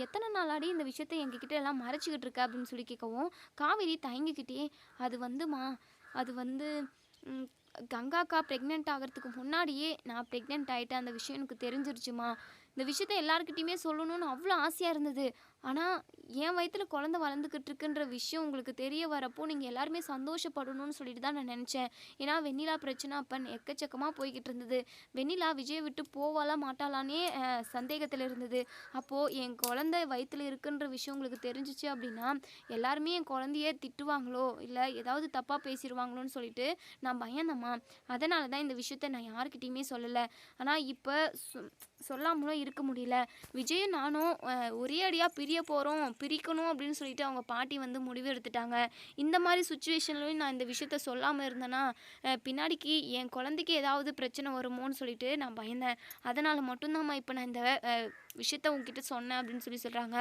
எத்தனை நாளாடி இந்த விஷயத்த எங்ககிட்ட எல்லாம் மறைச்சிக்கிட்டு இருக்க அப்படின்னு சொல்லி கேட்கவும் காவேரி தயங்கிக்கிட்டே அது வந்துமா அது வந்து கங்காக்கா ப்ரெக்னென்ட் ஆகிறதுக்கு முன்னாடியே நான் ப்ரெக்னென்ட் ஆகிட்டேன் அந்த விஷயம் எனக்கு தெரிஞ்சிருச்சுமா இந்த விஷயத்த எல்லாருக்கிட்டையுமே சொல்லணும்னு அவ்வளோ ஆசையாக இருந்தது. ஆனால் என் வயிற்றுல குழந்தை வளர்ந்துக்கிட்டு இருக்குன்ற விஷயம் உங்களுக்கு தெரிய வரப்போ நீங்கள் எல்லாருமே சந்தோஷப்படணும்னு சொல்லிட்டு தான் நான் நினச்சேன். ஏன்னா வெண்ணிலா பிரச்சனை அப்போ எக்கச்சக்கமாக போய்கிட்டு இருந்தது வெண்ணிலா விஜய் விட்டு போவாளா மாட்டாளானே சந்தேகத்தில் இருந்தது. அப்போது என் குழந்தை வயிற்றுல இருக்குன்ற விஷயம் உங்களுக்கு தெரிஞ்சிச்சு அப்படின்னா எல்லாருமே என் குழந்தைய திட்டுவாங்களோ இல்லை ஏதாவது தப்பாக பேசிடுவாங்களோன்னு சொல்லிட்டு நான் பயந்தம்மா. அதனால தான் இந்த விஷயத்த நான் யாருக்கிட்டேயுமே சொல்லலை. ஆனால் இப்போ சொல்லாமலும் இருக்க முடியல. விஜயும் நானும் ஒரே அடியாக பிரிய போகிறோம் பிரிக்கணும் அப்படின்னு சொல்லிட்டு அவங்க பாட்டி வந்து முடிவு எடுத்துட்டாங்க. இந்த மாதிரி சுச்சுவேஷன்லையும் நான் இந்த விஷயத்த சொல்லாமல் இருந்தேன்னா பின்னாடிக்கு என் குழந்தைக்கு ஏதாவது பிரச்சனை வருமோன்னு சொல்லிட்டு நான் பயந்தேன். அதனால் மட்டும்தாம்மா இப்போ நான் இந்த விஷயத்த உங்ககிட்ட சொன்னேன் அப்படின்னு சொல்லி சொல்கிறாங்க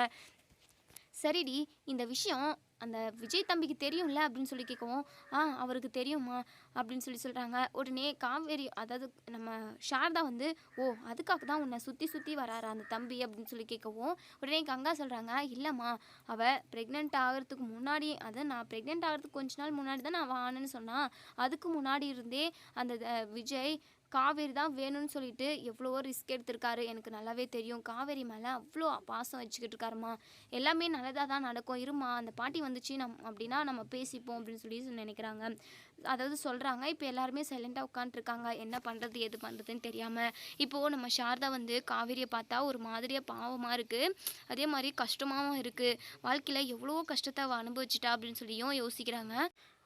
சரிடி இந்த விஷயம் அந்த விஜய் தம்பிக்கு தெரியும்ல அப்படின்னு சொல்லி கேட்கவும் ஆ அவருக்கு தெரியுமா அப்படின்னு சொல்லி சொல்கிறாங்க உடனே காவேரி அதாவது நம்ம சாரதா வந்து ஓ அதுக்காக தான் உன்னை சுற்றி சுற்றி வராரா அந்த தம்பி? அப்படின்னு சொல்லி கேட்கவும் உடனே கங்கா சொல்கிறாங்க இல்லைம்மா அவள் ப்ரெக்னென்ட் ஆகிறதுக்கு முன்னாடி அதை நான் ப்ரெக்னென்ட் ஆகிறதுக்கு கொஞ்ச நாள் முன்னாடி தான் நான் வானேன்னு சொன்னான் அதுக்கு முன்னாடி இருந்தே அந்த விஜய் காவேரி தான் வேணும்னு சொல்லிட்டு எவ்வளவோ ரிஸ்க் எடுத்திருக்காரு. எனக்கு நல்லாவே தெரியும். காவேரி மேலே அவ்வளோ பாசம் வச்சுக்கிட்டு இருக்காருமா. எல்லாமே நல்லதாக தான் நடக்கும். இருமா அந்த பாட்டி வந்துச்சு நம் அப்படின்னா நம்ம பேசிப்போம் அப்படின்னு சொல்லி நினைக்கிறாங்க. அதாவது சொல்கிறாங்க இப்போ எல்லாருமே சைலண்ட்டாக உட்காந்துருக்காங்க என்ன பண்ணுறது எது பண்ணுறதுன்னு தெரியாமல் இப்போது நம்ம சாரதா வந்து காவேரியை பார்த்தா ஒரு மாதிரியாக பாவமாக இருக்குது அதே மாதிரி கஷ்டமாகவும் இருக்குது வாழ்க்கையில் எவ்வளோ கஷ்டத்தை அவள் அனுபவிச்சிட்டா அப்படின்னு சொல்லியும் யோசிக்கிறாங்க.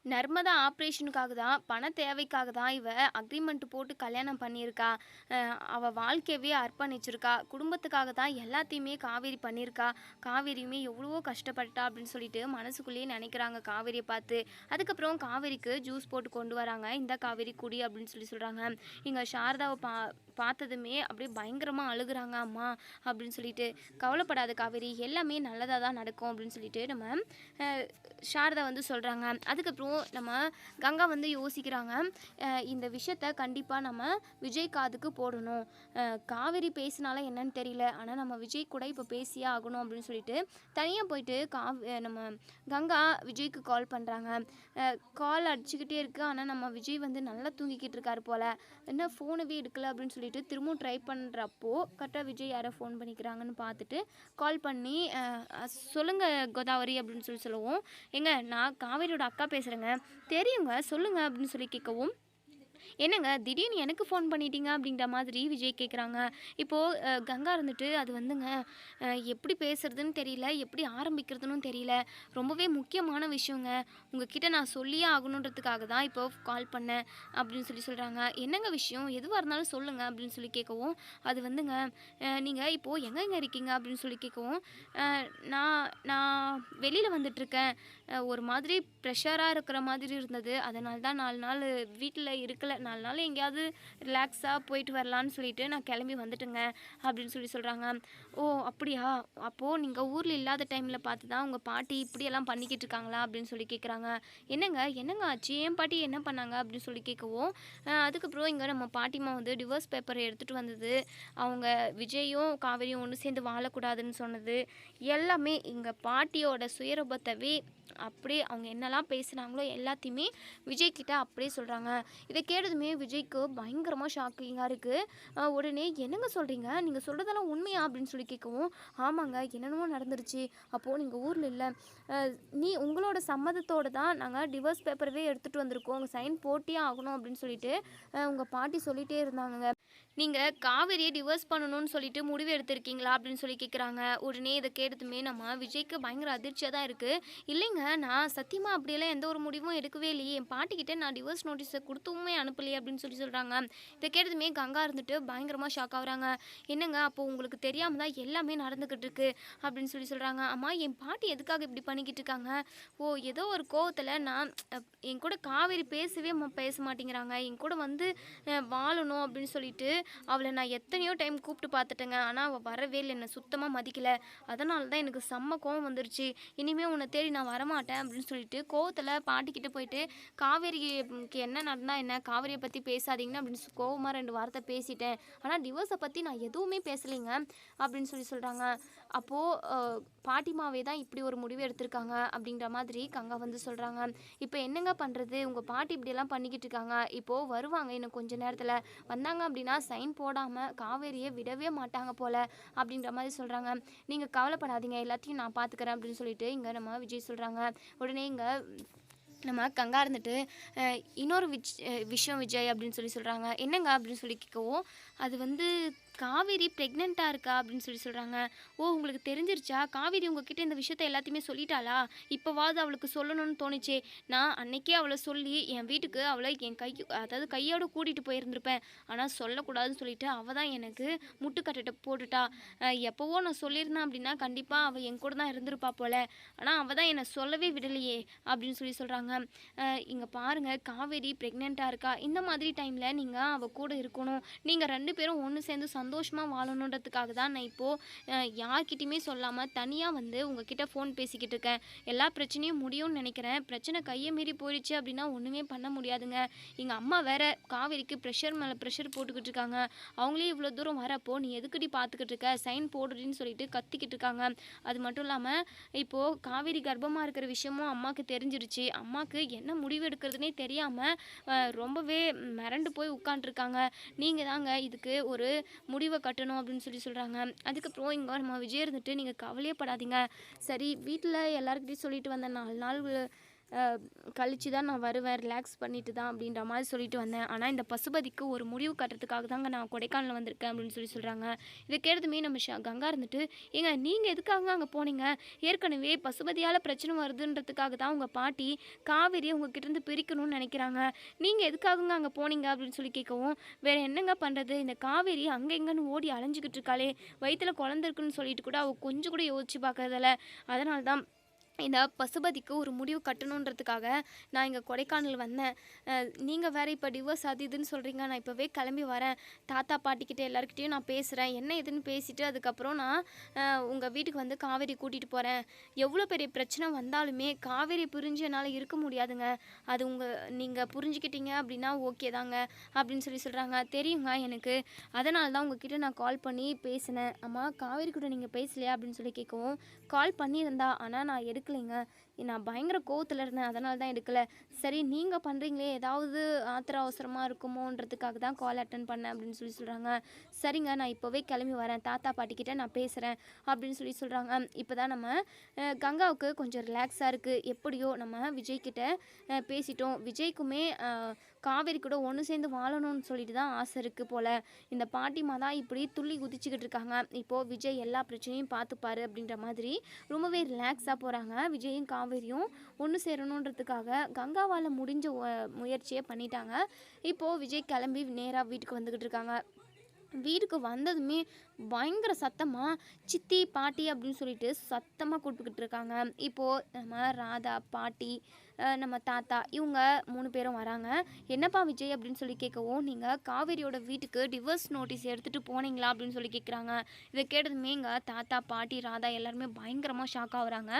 நர்மதா ஆப்ரேஷனுக்காக தான் பண தேவைக்காக தான் இவ அக்ரிமெண்ட் போட்டு கல்யாணம் பண்ணியிருக்கா. அவள் வாழ்க்கையவே அர்ப்பணிச்சிருக்கா. குடும்பத்துக்காக தான் எல்லாத்தையுமே காவேரி பண்ணியிருக்கா. காவேரியுமே எவ்வளவோ கஷ்டப்பட்டா அப்படின்னு சொல்லிட்டு மனசுக்குள்ளேயே நினைக்கிறாங்க காவேரியை பார்த்து. அதுக்கப்புறம் காவேரிக்கு ஜூஸ் போட்டு கொண்டு வராங்க. இந்த காவேரி குடி அப்படின்னு சொல்லி சொல்கிறாங்க இங்கே சாரதாவை பா பார்த்ததுமே அப்படியே பயங்கரமாக அழுகுறாங்க. அம்மா அப்படின்னு சொல்லிட்டு கவலைப்படாத காவேரி எல்லாமே நல்லதாக தான் நடக்கும் அப்படின்னு சொல்லிட்டு நம்ம சாரதா வந்து சொல்கிறாங்க அதுக்கப்புறம் நம்ம கங்கா வந்து யோசிக்கிறாங்க. இந்த விஷயத்த கண்டிப்பாக நம்ம விஜய் காதுக்கு போடணும். காவேரி பேசினால என்னன்னு தெரியல. ஆனால் நம்ம விஜய் கூட இப்போ பேசியே ஆகணும் அப்படின்னு சொல்லிட்டு தனியாக போயிட்டு கா நம்ம கங்கா விஜய்க்கு கால் பண்ணுறாங்க கால் அடிச்சுக்கிட்டே இருக்குது ஆனால் நம்ம விஜய் வந்து நல்லா தூங்கிக்கிட்டு இருக்காரு போல். என்ன ஃபோனவே எடுக்கல அப்படின்னு சொல்லிட்டு திரும்பவும் ட்ரை பண்ணுறப்போ கரெக்டாக விஜய் யாரோ ஃபோன் பண்ணிக்கிறாங்கன்னு பார்த்துட்டு கால் பண்ணி சொல்லுங்கள் கோதாவரி அப்படின்னு சொல்லி சொல்லுவோம். ஏங்க நான் காவேரியோட அக்கா பேசுகிறேங்க தெரியுங்க சொல்லுங்க அப்படின்னு சொல்லி கேட்கவும் என்னங்க திடீர்னு எனக்கு ஃபோன் பண்ணிட்டீங்க அப்படின்ற மாதிரி விஜய் கேட்குறாங்க. இப்போது கங்கா இருந்துட்டு அது வந்துங்க எப்படி பேசுறதுன்னு தெரியல எப்படி ஆரம்பிக்கிறதுன்னு தெரியல. ரொம்பவே முக்கியமான விஷயங்க. உங்ககிட்ட நான் சொல்லியே ஆகணுன்றதுக்காக தான் இப்போ கால் பண்ணேன் அப்படின்னு சொல்லி சொல்கிறாங்க என்னங்க விஷயம்? எதுவாக இருந்தாலும் சொல்லுங்கள் அப்படின்னு சொல்லி கேட்கவும் அது வந்துங்க நீங்கள் இப்போது எங்கெங்கே இருக்கீங்க அப்படின்னு சொல்லி கேட்கவும் நான் நான் வெளியில் வந்துட்டுருக்கேன். ஒரு மாதிரி ப்ரெஷராக இருக்கிற மாதிரி இருந்தது. அதனால தான் நாலு நாள் வீட்டில் இருக்கலை. நாலு நாள் எங்கேயாவது ரிலாக்ஸாக போயிட்டு வரலான்னு சொல்லிட்டு நான் கிளம்பி வந்துட்டுங்க அப்படின்னு சொல்லி சொல்கிறாங்க ஓ அப்படியா? அப்போது நீங்கள் ஊரில் இல்லாத டைமில் பார்த்து தான் உங்கள் பாட்டி இப்படியெல்லாம் பண்ணிக்கிட்டு இருக்காங்களா? அப்படின்னு சொல்லி கேட்குறாங்க என்னங்க? என்னங்க ஆச்சு? என் பாட்டி என்ன பண்ணாங்க? அப்படின்னு சொல்லி கேட்கவும் அதுக்கப்புறம் இங்கே நம்ம பாட்டிமா வந்து டிவோர்ஸ் பேப்பரை எடுத்துகிட்டு வந்தது. அவங்க விஜயும் காவேரியும் ஒன்று சேர்ந்து வாழக்கூடாதுன்னு சொன்னது. எல்லாமே எங்கள் பாட்டியோட சுயரூபத்தவே அப்படியே அவங்க என்னெல்லாம் பேசுனாங்களோ எல்லாத்தையுமே விஜய் கிட்ட அப்படியே சொல்கிறாங்க இதை கேட்டதுமே விஜய்க்கு பயங்கரமாக ஷாக்கிங்காக இருக்குது உடனே என்னங்க சொல்கிறீங்க நீங்கள் சொல்கிறதெல்லாம் உண்மையா? அப்படின்னு சொல்லி கேட்கவும் ஆமாங்க என்னென்னமோ நடந்துருச்சு. அப்போது நீங்கள் ஊரில் இல்லை. நீ உங்களோட சம்மதத்தோடு தான் நாங்கள் டிவோர்ஸ் பேப்பரவே எடுத்துகிட்டு வந்திருக்கோம். உங்கள் சைன் போட்டியே ஆகணும். அப்படின்னு சொல்லிட்டு உங்கள் பாட்டி சொல்லிகிட்டே இருந்தாங்கங்க. நீங்கள் காவேரியை டிவோர்ஸ் பண்ணணும்னு சொல்லிட்டு முடிவு எடுத்திருக்கீங்களா அப்படின்னு சொல்லி கேட்குறாங்க உடனே இதை கேட்டதுமே நம்ம விஜய்க்கு பயங்கர அதிர்ச்சியாக தான் இருக்குது இல்லைங்க நான் சத்தியமாக அப்படியெல்லாம் எந்த ஒரு முடிவும் எடுக்கவே இல்லையே. என் பாட்டிக்கிட்ட நான் டிவோர்ஸ் நோட்டீஸை கொடுத்துமே அனுப்பலையே அப்படின்னு சொல்லி சொல்கிறாங்க இதை கேட்டதுமே கங்கா இருந்துட்டு பயங்கரமாக ஷாக் ஆகுறாங்க. என்னங்க அப்போது உங்களுக்கு தெரியாமல் தான் எல்லாமே நடந்துக்கிட்டு இருக்கு அப்படின்னு சொல்லி சொல்கிறாங்க அம்மா என் பாட்டி எதுக்காக இப்படி பண்ணிக்கிட்டு இருக்காங்க? ஓ ஏதோ ஒரு கோவத்தில் நான் என் கூட காவேரி பேசவே பேச மாட்டேங்கிறாங்க. என் கூட வந்து வாழணும் அப்படின்னு சொல்லிட்டு அவளை நான் எத்தனையோ டைம் கூப்பிட்டு பார்த்துட்டேங்க. ஆனால் அவள் வரவே இல்லை. என்னை சுத்தமாக மதிக்கலை. அதனால தான் எனக்கு செம்ம கோவம் வந்துருச்சு. இனிமேல் உன்னை தேடி நான் வரமாட்டேன் அப்படின்னு சொல்லிட்டு கோவத்தில் பாட்டிக்கிட்ட போயிட்டு காவேரிக்கு என்ன நடந்தா என்ன? காவேரியை பற்றி பேசாதீங்கன்னு அப்படின்னு சொல்லி கோவமாக ரெண்டு வார்த்தை பேசிட்டேன். ஆனால் டிவோர்ஸை பற்றி நான் எதுவுமே பேசலைங்க அப்படின்னு சொல்லி சொல்கிறாங்க அப்போது பாட்டிமாவே தான் இப்படி ஒரு முடிவு எடுத்திருக்காங்க அப்படின்ற மாதிரி கங்கா வந்து சொல்கிறாங்க இப்போ என்னங்க பண்ணுறது உங்கள் பாட்டி இப்படியெல்லாம் பண்ணிக்கிட்டு இருக்காங்க. இப்போது வருவாங்க இன்னும் கொஞ்ச நேரத்தில். வந்தாங்க அப்படின்னா சைன் போடாமல் காவேரியை விடவே மாட்டாங்க போல் அப்படின்ற மாதிரி சொல்கிறாங்க நீங்கள் கவலைப்படாதீங்க. எல்லாத்தையும் நான் பார்த்துக்கிறேன் அப்படின்னு சொல்லிட்டு இங்கே நம்ம விஜய் சொல்கிறாங்க உடனே இங்கே நம்ம கங்கா இருந்துட்டு இன்னொரு விஜ் விஷயம் விஜய் அப்படின்னு சொல்லி சொல்கிறாங்க என்னங்க அப்படின்னு சொல்லி கேட்கவும் அது வந்து காவேரி ப்ரெக்னெண்ட்டாக இருக்கா அப்படின்னு சொல்லி சொல்கிறாங்க ஓ உங்களுக்கு தெரிஞ்சிருச்சா? காவேரி உங்ககிட்ட இந்த விஷயத்த எல்லாத்தையுமே சொல்லிட்டாளா? இப்போவாவது அவளுக்கு சொல்லணும்னு தோணுச்சே. நான் அன்னைக்கே அவளை சொல்லி என் வீட்டுக்கு அவளை என் கை அதாவது கையோடு கூட்டிகிட்டு போயிருந்திருப்பேன். ஆனால் சொல்லக்கூடாதுன்னு சொல்லிட்டு அவள் தான் எனக்கு முட்டுக்கட்டை போட்டுட்டா. எப்போவோ நான் சொல்லியிருந்தேன் அப்படின்னா கண்டிப்பாக அவள் என் கூட தான் இருந்திருப்பா போல. ஆனால் அவள் தான் என்னை சொல்லவே விடலையே அப்படின்னு சொல்லி சொல்கிறாங்க இங்கே பாருங்கள் காவேரி ப்ரெக்னெண்ட்டாக இருக்கா? இந்த மாதிரி டைமில் நீங்கள் அவள் கூட இருக்கணும். நீங்கள் ரெண்டு பேரும் ஒன்று சேர்ந்து சந்தோஷமாக வாழணுன்றதுக்காக தான் நான் இப்போது யார்கிட்டையுமே சொல்லாமல் தனியாக வந்து உங்ககிட்ட ஃபோன் பேசிக்கிட்டு இருக்கேன். எல்லா பிரச்சனையும் முடியும்னு நினைக்கிறேன். பிரச்சனை கையை மீறி போயிடுச்சு அப்படின்னா ஒன்றுமே பண்ண முடியாதுங்க. எங்கள் அம்மா வேற காவேரிக்கு ப்ரெஷர் மேலே ப்ரெஷர் போட்டுக்கிட்டு இருக்காங்க. அவங்களே இவ்வளோ தூரம் வரப்போ நீ எதுக்குடி பார்த்துக்கிட்டு இருக்க? சைன் போடுறேன்னு சொல்லிட்டு கத்திக்கிட்டு இருக்காங்க. அது மட்டும் இல்லாமல் இப்போது காவேரி கர்ப்பமாக இருக்கிற விஷயமும் அம்மாவுக்கு தெரிஞ்சிருச்சு. அம்மாவுக்கு என்ன முடிவு எடுக்கிறதுனே தெரியாமல் ரொம்பவே மிரண்டு போய் உட்காண்ட்ருக்காங்க நீங்கள் தாங்க இதுக்கு ஒரு முடிவை கட்டணும் அப்படின்னு சொல்லி சொல்கிறாங்க அதுக்கப்புறம் இங்கே நம்ம விஜய் இருந்துட்டு நீங்கள் கவலையே படாதீங்க. சரி வீட்டில் எல்லாருக்கிட்டையும் சொல்லிட்டு வந்த நாலு நாள் கழிச்சு தான் நான் வருவேன் ரிலாக்ஸ் பண்ணிட்டு தான் அப்படின்ற மாதிரி சொல்லிட்டு வந்தேன். ஆனால் இந்த பசுபதிக்கு ஒரு முடிவு கட்டுறதுக்காக தாங்க நான் கொடைக்கானல் வந்திருக்கேன் அப்படின்னு சொல்லி சொல்கிறாங்க இதை கேட்டதுமே நம்ம ஷ கங்கா இருந்துட்டு ஏங்க நீங்கள் எதுக்காக அங்கே போனீங்க? ஏற்கனவே பசுபதியால் பிரச்சனை வருதுன்றதுக்காக தான் உங்கள் பாட்டி காவேரியை உங்ககிட்டருந்து பிரிக்கணும்னு நினைக்கிறாங்க. நீங்கள் எதுக்காகங்க அங்கே போனீங்க அப்படின்னு சொல்லி கேட்கவும் வேறு என்னங்க பண்ணுறது இந்த காவேரி அங்கே எங்கன்னு ஓடி அலைஞ்சிக்கிட்டு இருக்காளே வயிற்றில் குழந்திருக்குன்னு சொல்லிட்டு கூட அவள் கொஞ்சம் கூட யோசிச்சு பார்க்கறதில்ல. அதனால தான் இந்த பசுபதிக்கு ஒரு முடிவு கட்டணுன்றதுக்காக நான் இங்கே கொடைக்கானல் வந்தேன். நீங்கள் வேறு இப்போ டிவோர்ஸ் அது இதுன்னு சொல்கிறீங்க நான் இப்போவே கிளம்பி வரேன். தாத்தா பாட்டிக்கிட்ட எல்லாருக்கிட்டையும் நான் பேசுகிறேன் என்ன ஏதுன்னு பேசிவிட்டு அதுக்கப்புறம் நான் உங்கள் வீட்டுக்கு வந்து காவேரி கூட்டிகிட்டு போகிறேன் எவ்வளோ பெரிய பிரச்சனை வந்தாலுமே காவேரி புரிஞ்சு என்னால் இருக்க முடியாதுங்க. அது உங்கள் நீங்கள் புரிஞ்சுக்கிட்டீங்க அப்படின்னா ஓகே தாங்க அப்படின்னு சொல்லி சொல்கிறாங்க தெரியுங்க எனக்கு. அதனால தான் உங்ககிட்ட நான் கால் பண்ணி பேசினேன். அம்மா காவேரி கூட நீங்கள் பேசலையா அப்படின்னு சொல்லி கேட்கவும் கால் பண்ணியிருந்தா. ஆனால் நான் எடுக்க Linh! நான் பயங்கர கோவத்தில் இருந்தேன். அதனால தான் எடுக்கலை. சரி நீங்கள் பண்ணுறீங்களே ஏதாவது ஆத்திர அவசரமாக இருக்குமோன்றதுக்காக தான் கால் அட்டன் பண்ணேன் அப்படின்னு சொல்லி சொல்கிறாங்க சரிங்க நான் இப்போவே கிளம்பி வரேன். தாத்தா பாட்டிக்கிட்ட நான் பேசுகிறேன் அப்படின்னு சொல்லி சொல்கிறாங்க இப்போ தான் நம்ம கங்காவுக்கு கொஞ்சம் ரிலாக்ஸாக இருக்குது எப்படியோ நம்ம விஜய்கிட்ட பேசிட்டோம். விஜய்க்குமே காவேரி கூட ஒன்று சேர்ந்து வாழணும்னு சொல்லிட்டு தான் ஆசை இருக்குது போல். இந்த பாட்டிமா தான் இப்படி துள்ளி குதிச்சுக்கிட்டு இருக்காங்க. இப்போது விஜய் எல்லா பிரச்சனையும் பார்த்துப்பாரு அப்படின்ற மாதிரி ரொம்பவே ரிலாக்ஸாக போகிறாங்க விஜயும் காவேரியும் ஒன்று சேரணுன்றதுக்காக கங்காவால் முடிஞ்ச முயற்சியை பண்ணிட்டாங்க. இப்போது விஜய் கிளம்பி நேராக வீட்டுக்கு வந்துக்கிட்டு இருக்காங்க. வீட்டுக்கு வந்ததுமே பயங்கர சத்தமாக சித்தி பாட்டி அப்படின்னு சொல்லிட்டு சத்தமாக கூப்பிட்டுக்கிட்டு இருக்காங்க. இப்போது நம்ம ராதா பாட்டி நம்ம தாத்தா இவங்க மூணு பேரும் வராங்க. என்னப்பா விஜய்? அப்படின்னு சொல்லி கேட்கவும் நீங்கள் காவேரியோட வீட்டுக்கு டிவோர்ஸ் நோட்டீஸ் எடுத்துகிட்டு போனீங்களா? அப்படின்னு சொல்லி கேட்குறாங்க. இதை கேட்டதுமே எங்கள் தாத்தா பாட்டி ராதா எல்லாருமே பயங்கரமாக ஷாக் ஆகுறாங்க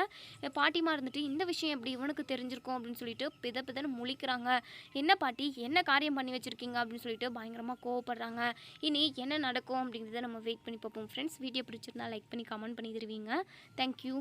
பாட்டிமா இருந்துட்டு இந்த விஷயம் எப்படி இவனுக்கு தெரிஞ்சிருக்கும்? அப்படின்னு சொல்லிட்டு பித பிதன்னு முழிக்கிறாங்க. என்ன பாட்டி? என்ன காரியம் பண்ணி வச்சுருக்கீங்க? அப்படின்னு சொல்லிட்டு பயங்கரமாக கோவப்படுறாங்க. இனி என்ன நடக்கும்? அப்படிங்கிறத நம்ம வெயிட் பண்ணி பண்ணி பார்ப்போம். ஃப்ரெண்ட்ஸ் வீடியோ பிடிச்சிருந்தா லைக் பண்ணி கமெண்ட் பண்ணி தருவீங்க. Thank you